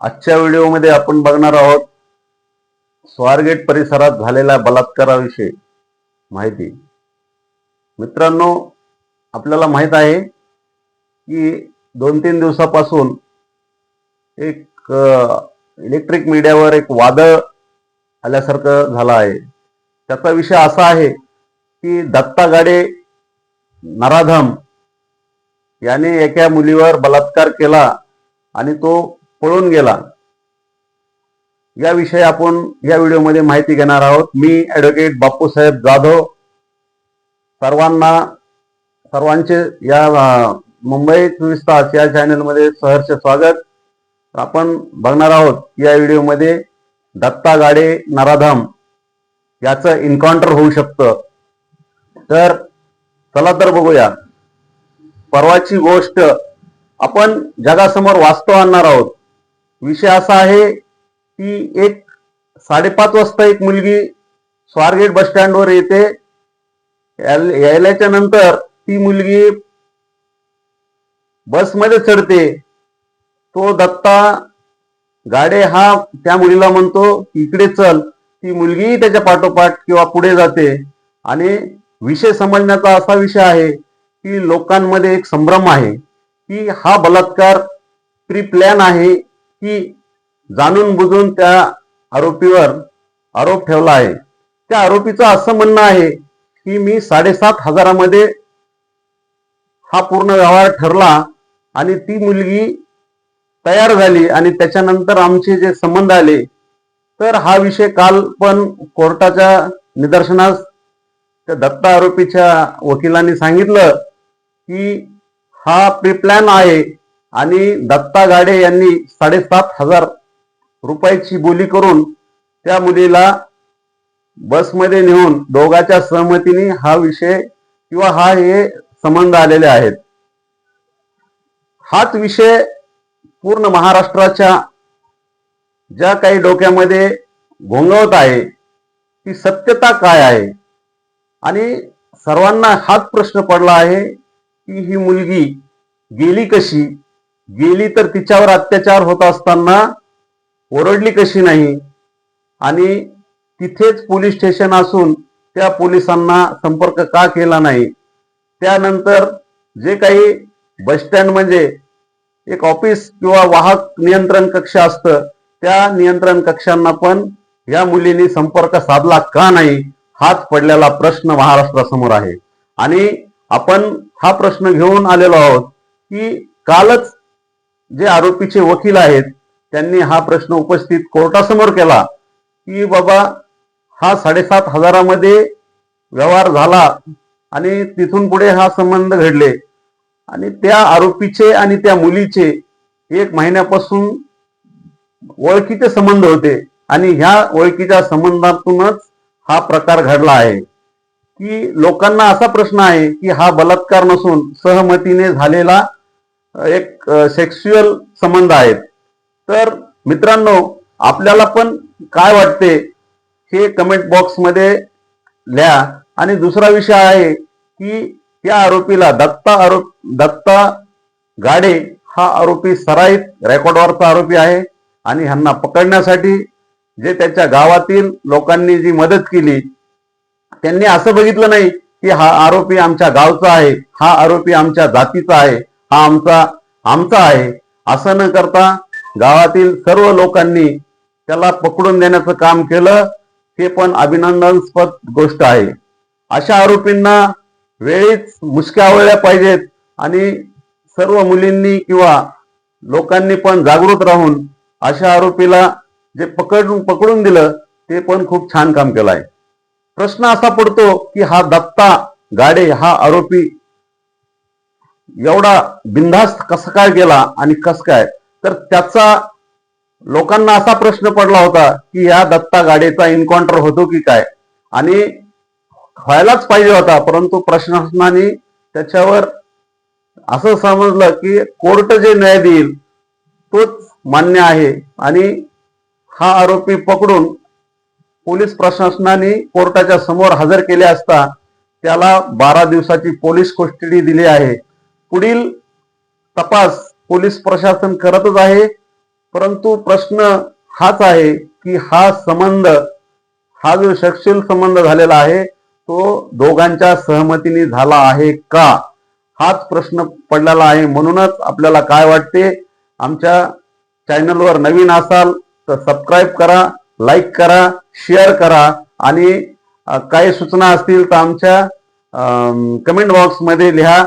आजच्या व्हिडिओमध्ये आपण बघणार आहोत स्वारगेट परिसरात झालेल्या बलात्काराविषयी माहिती. मित्रांनो आपल्याला माहीत आहे की दोन तीन दिवसापासून एक इलेक्ट्रिक मीडियावर एक वादळ आल्यासारखं झालं आहे. त्याचा विषय असा आहे की दत्ता गाडे नराधम याने एका मुलीवर बलात्कार केला आणि तो पळून गेला. याविषयी आपण या व्हिडिओमध्ये माहिती घेणार आहोत. मी ॲडव्होकेट बापूसाहेब जाधव. सर्वांना सर्वांचे या मुंबई चोवीस तास या चॅनलमध्ये सहर्ष स्वागत. आपण बघणार आहोत या व्हिडिओमध्ये दत्ता गाडे नराधम याचं इन्काउंटर होऊ शकतं. तर चला तर बघूया. परवाची गोष्ट आपण जगासमोर वास्तव आणणार आहोत. विषय असा आहे की एक साडेपाच वाजता एक मुलगी स्वारगेट बस स्टँडवर येते. याल- यायल्याच्या नंतर ती मुलगी बसमध्ये चढते. तो दत्ता गाडे हा त्या मुलीला म्हणतो इकडे चल. ती मुलगी त्याच्या पाठोपाठ किंवा पुढे जाते. आणि विषय समजण्याचा असा विषय आहे की लोकांमध्ये एक संभ्रम आहे की हा बलात्कार प्री प्लॅन आहे की जाणून बुजून त्या आरोपीवर आरोप ठेवला आहे. त्या आरोपीचं असं म्हणणं आहे की मी साडेसात हजारामध्ये हा पूर्ण व्यवहार ठरला आणि ती मुलगी तयार झाली आणि त्याच्यानंतर आमचे जे संबंध आले तर हा विषय काल पण कोर्टाच्या निदर्शनास त्या दत्ता आरोपीच्या वकिलांनी सांगितलं की हा प्रिप्लॅन आहे आणि दत्ता गाडे यांनी साडेसात हजार रुपयाची बोली करून त्या मुलीला बसमध्ये नेऊन दोघाच्या सहमतीने हा विषय किंवा हा हे संबंध आलेले आहेत. हाच विषय पूर्ण महाराष्ट्राच्या ज्या काही डोक्यामध्ये घोंगवत आहे ती सत्यता काय आहे? आणि सर्वांना हाच प्रश्न पडला आहे की ही मुलगी गेली कशी? गेली तर तिच्यावर अत्याचार होत असताना ओरडली कशी नाही? आणि तिथेच पोलीस स्टेशन असून त्या पोलिसांना संपर्क का केला नाही? त्यानंतर जे काही बस स्टँड म्हणजे एक ऑफिस किंवा वाहक नियंत्रण कक्ष असतं त्या नियंत्रण कक्षांना पण या मुलीने संपर्क साधला का नाही? हाच पडलेला प्रश्न महाराष्ट्रासमोर आहे. आणि आपण हा प्रश्न घेऊन आलेलो आहोत की कालच जे आरोपीचे वकील आहेत त्यांनी हा प्रश्न उपस्थित कोर्टासमोर केला की बाबा हा साडेसात हजारामध्ये व्यवहार झाला आणि तिथून पुढे हा संबंध घडले. आणि त्या आरोपीचे आणि त्या मुलीचे एक महिन्यापासून ओळखीचे संबंध होते आणि ह्या ओळखीच्या संबंधातूनच हा प्रकार घडला आहे. की लोकांना असा प्रश्न आहे की हा बलात्कार नसून सहमतीने झालेला एक सेक्स्युअल संबंध आहेत. तर मित्रांनो आपल्याला पण काय वाटते हे कमेंट बॉक्समध्ये लिहा. आणि दुसरा विषय आहे की त्या आरोपीला दत्ता आरोप दत्ता गाडे हा आरोपी सराईत रेकॉर्डवरचा आरोपी आहे. आणि ह्यांना पकडण्यासाठी जे त्याच्या गावातील लोकांनी जी मदत केली त्यांनी असं बघितलं नाही की हा आरोपी आमच्या गावचा आहे हा आरोपी आमच्या जातीचा आहे. हा आमचा आमचा आहे. असं न करता गावातील सर्व लोकांनी त्याला पकडून देण्याचं काम केलं हे पण अभिनंदनस्पद गोष्ट आहे. अशा आरोपींना वेळीच मुसक्या आवळल्या पाहिजेत आणि सर्व मुलींनी किंवा लोकांनी पण जागृत राहून अशा आरोपीला जे पकडून पकडून दिलं ते पण खूप छान काम केलं आहे. प्रश्न असा पडतो की हा दत्ता गाडे हा आरोपी एवढा बिनधास्त कसं काय गेला आणि कसं काय? तर त्याचा लोकांना असा प्रश्न पडला होता की या दत्ता गाडेचा एन्काउंटर होतो की काय? आणि व्हायलाच पाहिजे होता परंतु प्रशासनाने त्याच्यावर असं समजलं की कोर्ट जे न्याय देईल तोच मान्य आहे. आणि हा आरोपी पकडून पोलीस प्रशासनाने कोर्टाच्या समोर हजर केले असता त्याला बारा दिवसाची पोलीस कोस्टडी दिली आहे. पुढील तपास पोलीस प्रशासन करतच आहे. परंतु प्रश्न हाच आहे की हा संबंध हा जो सक्षील संबंध झालेला आहे तो दोघांच्या सहमतीने झाला आहे का? हाच प्रश्न पडलेला आहे. म्हणूनच आपल्याला काय वाटते? आमच्या चॅनलवर नवीन असाल तर सबस्क्राईब करा लाईक करा शेअर करा आणि काही सूचना असतील तर आमच्या कमेंट बॉक्समध्ये लिहा.